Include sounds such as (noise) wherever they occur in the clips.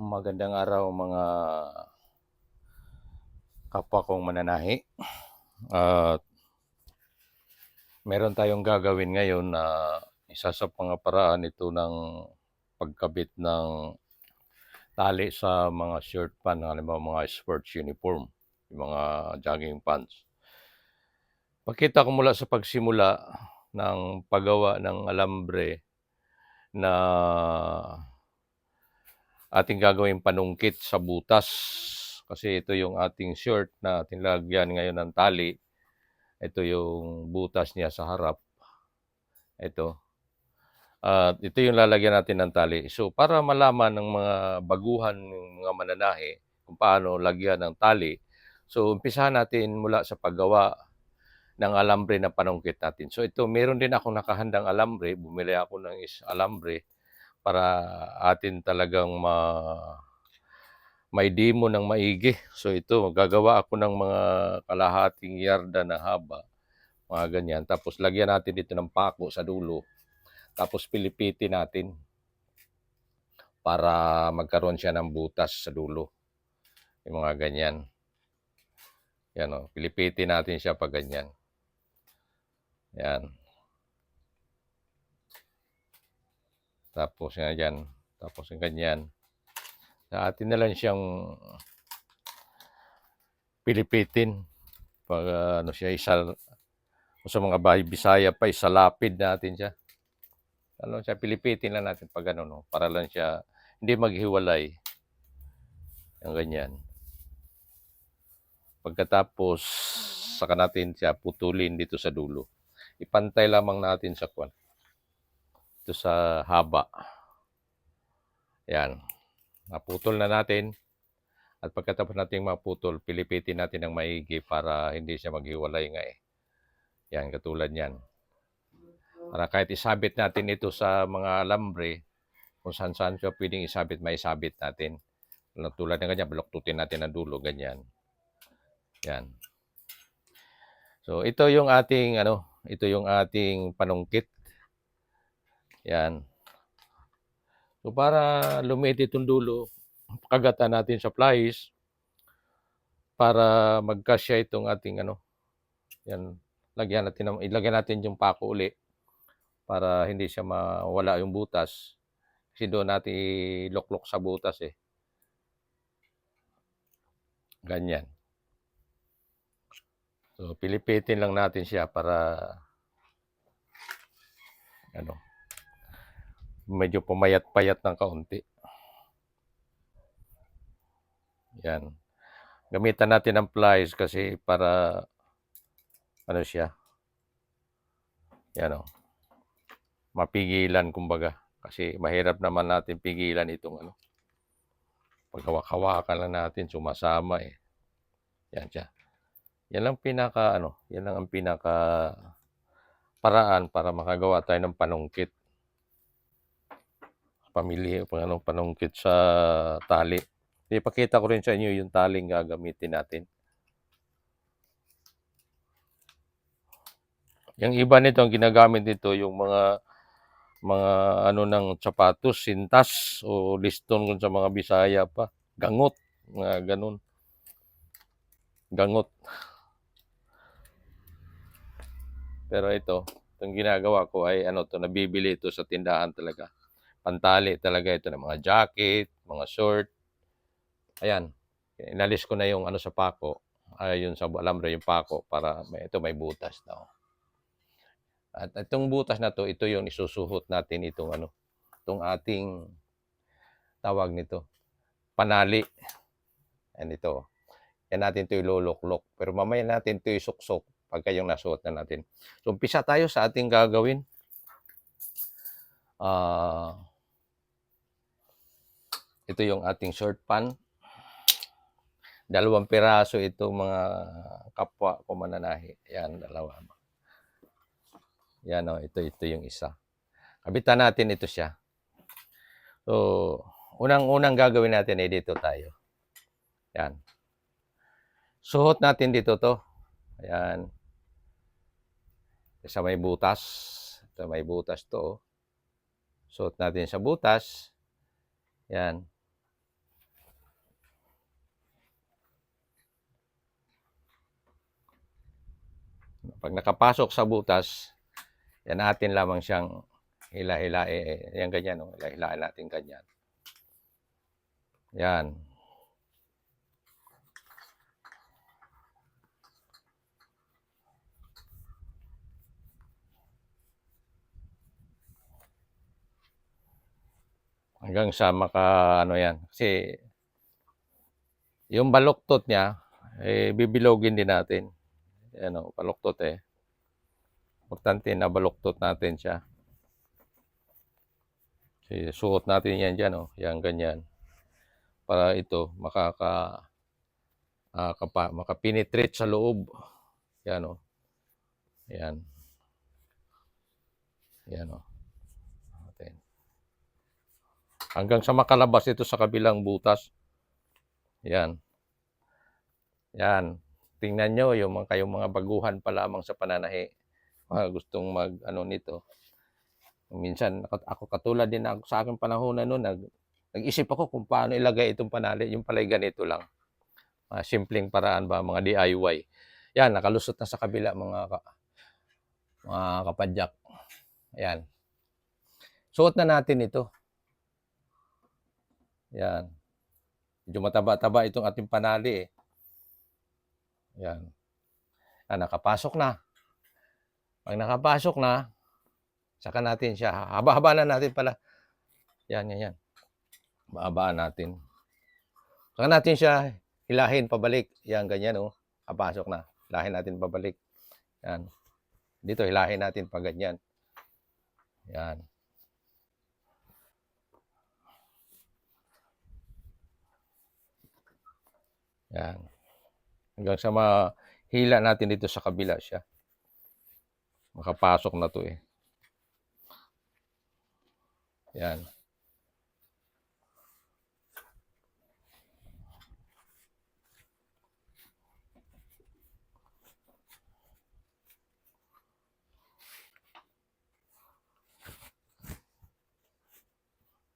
Magandang araw mga kapwa kong mananahi. At meron tayong gagawin ngayon na isa sa mga paraan ito ng pagkabit ng tali sa mga shirt pan, halimbawa mga sports uniform, yung mga jogging pants. Pakita ko mula sa pagsimula ng paggawa ng alambre na ating gagawing panungkit sa butas. Kasi ito yung ating shirt na ating lagyan ngayon ng tali. Ito yung butas niya sa harap. Ito. At ito yung lalagyan natin ng tali. So, para malaman ng mga baguhan ng mga mananahi kung paano lagyan ng tali, so, umpisahan natin mula sa paggawa ng alambre na panungkit natin. So, ito, meron din akong nakahandang alambre. Bumili ako ng is alambre para atin talagang ma may demo ng maigi. So ito, gagawa ako ng mga kalahating yarda na haba. Mga ganyan. Tapos lagyan natin dito ng pako sa dulo. Tapos pilipitin natin para magkaroon siya ng butas sa dulo. Yung mga ganyan. Yan o. Pilipitin natin siya pag ganyan. Yan. Tapos nga yan. Tapos yung ganyan. Sa atin na lang siyang pilipitin. Pag ah, ano siya, isa, sa mga bahay Bisaya pa, isalapid natin siya. Ano siya, pilipitin lang natin pag ano, no? para lang siya hindi maghiwalay. Yung ganyan. Pagkatapos, saka natin siya putulin dito sa dulo. Ipantay lamang natin sa kwan. Ito sa haba. Yan. Naputol na natin. At pagkatapos nating maputol, pilipitin natin ng maigi para hindi siya maghiwalay nga eh. Yan, katulad yan. Para kahit isabit natin ito sa mga alambre, kung saan saan siya pwedeng isabit, may isabit natin. Tulad ng ganyan, baloktutin natin ang dulo, ganyan. Yan. So, ito yung ating, ano, ito yung ating panungkit. Yan. So, para lumit itong dulo, kagatan natin sa plies para magkasya itong ating, ano, yan, lagyan natin, ilagyan natin yung pako uli para hindi siya mawala yung butas. Kasi doon natin iloklok sa butas eh. Ganyan. So, pilipitin lang natin siya para ano, medyo pumayat-payat ng kaunti. Yan. Gamitan natin ng plies kasi para ano siya. Yan o. Mapigilan kumbaga. Kasi mahirap naman natin pigilan itong ano. Pag hawak-hawakan lang natin, sumasama eh. Yan siya. Yan lang pinaka ano, yan lang ang pinaka paraan para makagawa tayo ng panungkit. Pamili pang anong panungkit sa tali. Ipakita ko rin sa inyo yung taling gagamitin natin. Yung iba nito, ang ginagamit nito, yung mga mga ano ng sapatos, sintas o liston kung sa mga Bisaya pa. Gangot, mga ganun. Gangot. Pero ito, itong ginagawa ko ay ano to, nabibili ito sa tindahan talaga. Pantali talaga ito ng mga jacket, mga short. Ayan, inalis ko na yung ano sa pako. Ay, yung sa alambre yung pako para may, ito may butas oh. At itong butas na to, ito yung isusuhot natin itong ano, itong ating tawag nito, panali. Yan ito. Yan natin ito iluluklok. Pero mamaya natin ito isuksok pagka yung nasuot na natin. So, umpisa tayo sa ating gagawin. Ah, ito yung ating short pan. Dalawang piraso ito mga kapwa ko mananahi. Yan, dalawa. Yan o, ito, ito yung isa. Kabitan natin ito siya. So, unang-unang gagawin natin ay dito tayo. Yan. Suhot natin dito to. Ayan. Sa may butas. Ito may butas to. oh. Suot natin sa butas. Yan. Pag nakapasok sa butas, yan natin lamang siyang hila-hila. Eh, yan ganyan, oh. hila-hilain natin ganyan. Yan. Hanggang sa maka, ano yan. Kasi, yung baluktot niya, eh, bibilogin din natin. Ano, baluktot eh. Importante na baluktot natin siya. Kasi suot natin yan dyan, oh. Yan, ganyan. Para ito, makaka, ah, kapa, makapenetrate sa loob. Yan, oh. Yan. Yan, oh. Natin. Hanggang sa makalabas ito sa kabilang butas. Yan. Yan. Tingnan nyo, yung mga, kayong mga baguhan pa lamang sa pananahi. Mga gustong mag, ano nito. Minsan, ako, katulad din ako sa aking panahon na noon, nag, nag-isip ako kung paano ilagay itong panali. Yung palay ganito lang. Mga simpleng paraan ba, mga DIY. Yan, nakalusot na sa kabila mga, ka, mga kapadyak. Yan. Suot na natin ito. Yan. Medyo mataba-taba itong ating panali eh. Yan. Ah, nakapasok na. Pag nakapasok na, saka natin siya. Haba-haba na natin pala. Yan, yan, yan. Maabaan natin. Saka natin siya hilahin pabalik. Yan, ganyan oh. Kapasok na. Hilahin natin pabalik. Yan. Dito, hilahin natin pa ganyan. Yan. Yan. Hanggang sa mahila natin dito sa kabila siya. Makapasok na to eh. Yan.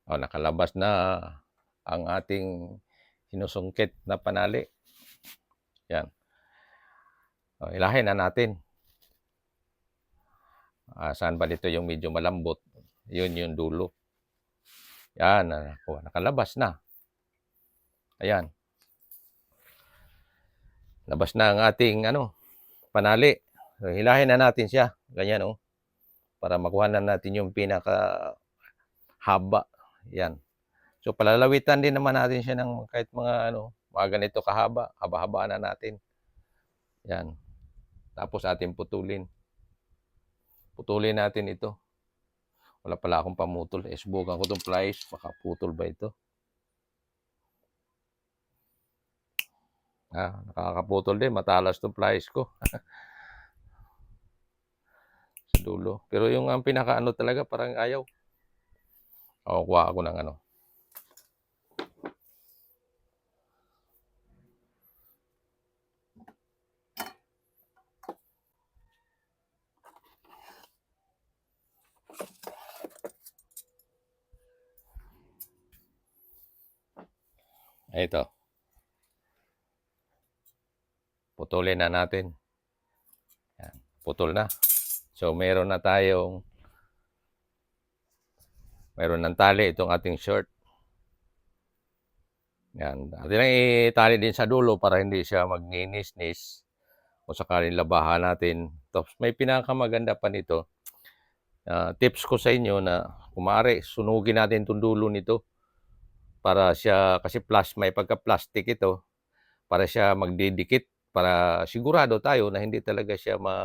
O, nakalabas na ang ating sinusungkit na panali. Yan. O, ilahin na natin. Ah, saan ba dito yung medyo malambot? Yun yung dulo. Yan. ah, oh, nakalabas na. Ayan. Labas na ang ating ano, panali. So, hilahin na natin siya. Ganyan oh. Para makuha na natin yung pinaka haba. Yan. So palalawitan din naman natin siya ng kahit mga ano, mga ganito kahaba, haba-haba na natin. Yan. Tapos atin putulin. Putulin natin ito. Wala pala akong pamutol. Eh, subukan ko itong pliers. Makaputol ba ito? Ah, nakakaputol din. Matalas itong pliers ko. (laughs) Sa dulo. Pero yung ang pinakaano talaga, parang ayaw. O, kuha ako ng ano. Ito. Putulin na natin. Yan. Putol na. So, meron na tayong meron ng tali itong ating short. Yan. Atin lang itali din sa dulo para hindi siya magninis-nis o sakaling labahan natin. Tapos may pinakamaganda pa nito. Ah, tips ko sa inyo na kumari sunugin natin itong dulo nito para siya kasi plus may pagka-plastic ito para siya magdidikit para sigurado tayo na hindi talaga siya ma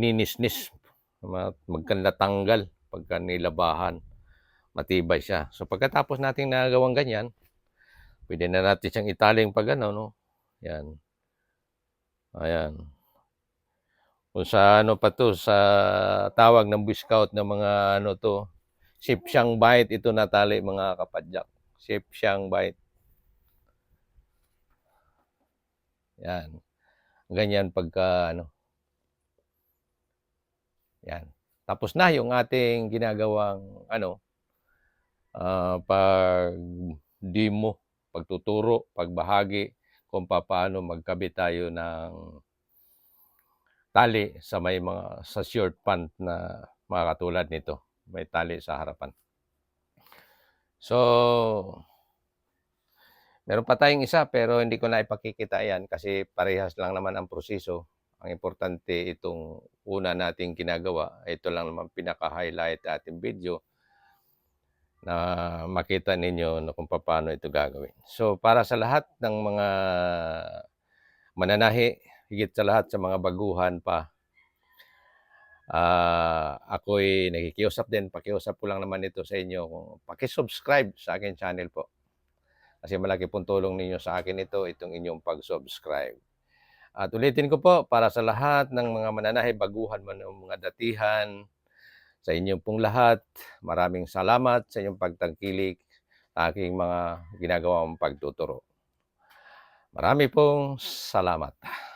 ninis-nis ma- magkanda tanggal pagka nilabahan. Matibay siya. So pagkatapos nating nagawang ganyan pwede na natin siyang italing pag ano no? Yan. Ayan kung sa ano pa to sa tawag ng Boy ng mga ano to Sipsyang bite ito natali mga kapadyak. Sipsyang bite. Yan. Ganyan pagka ano. Yan. Tapos na yung ating ginagawang ano ah, pag demo, pagtuturo, pagbahagi kung paano magkabit tayo ng tali sa may mga sa short pant na mga katulad nito. May tali sa harapan. So, meron pa tayong isa pero hindi ko na ipakikita yan kasi parehas lang naman ang proseso. Ang importante itong una nating ginagawa, ito lang naman pinaka-highlight ating video na makita ninyo na kung paano ito gagawin. So, para sa lahat ng mga mananahi, higit sa lahat sa mga baguhan pa, ah ako'y nakikiusap din, pakiusap ko lang naman ito sa inyo kung pakisubscribe sa akin channel po. Kasi malaki pong tulong ninyo sa akin ito, itong inyong pag-subscribe. At ulitin ko po, para sa lahat ng mga mananahi, baguhan man o mga datihan, sa inyong pong lahat, maraming salamat sa inyong pagtangkilik sa aking mga ginagawang pagtuturo. Marami pong salamat.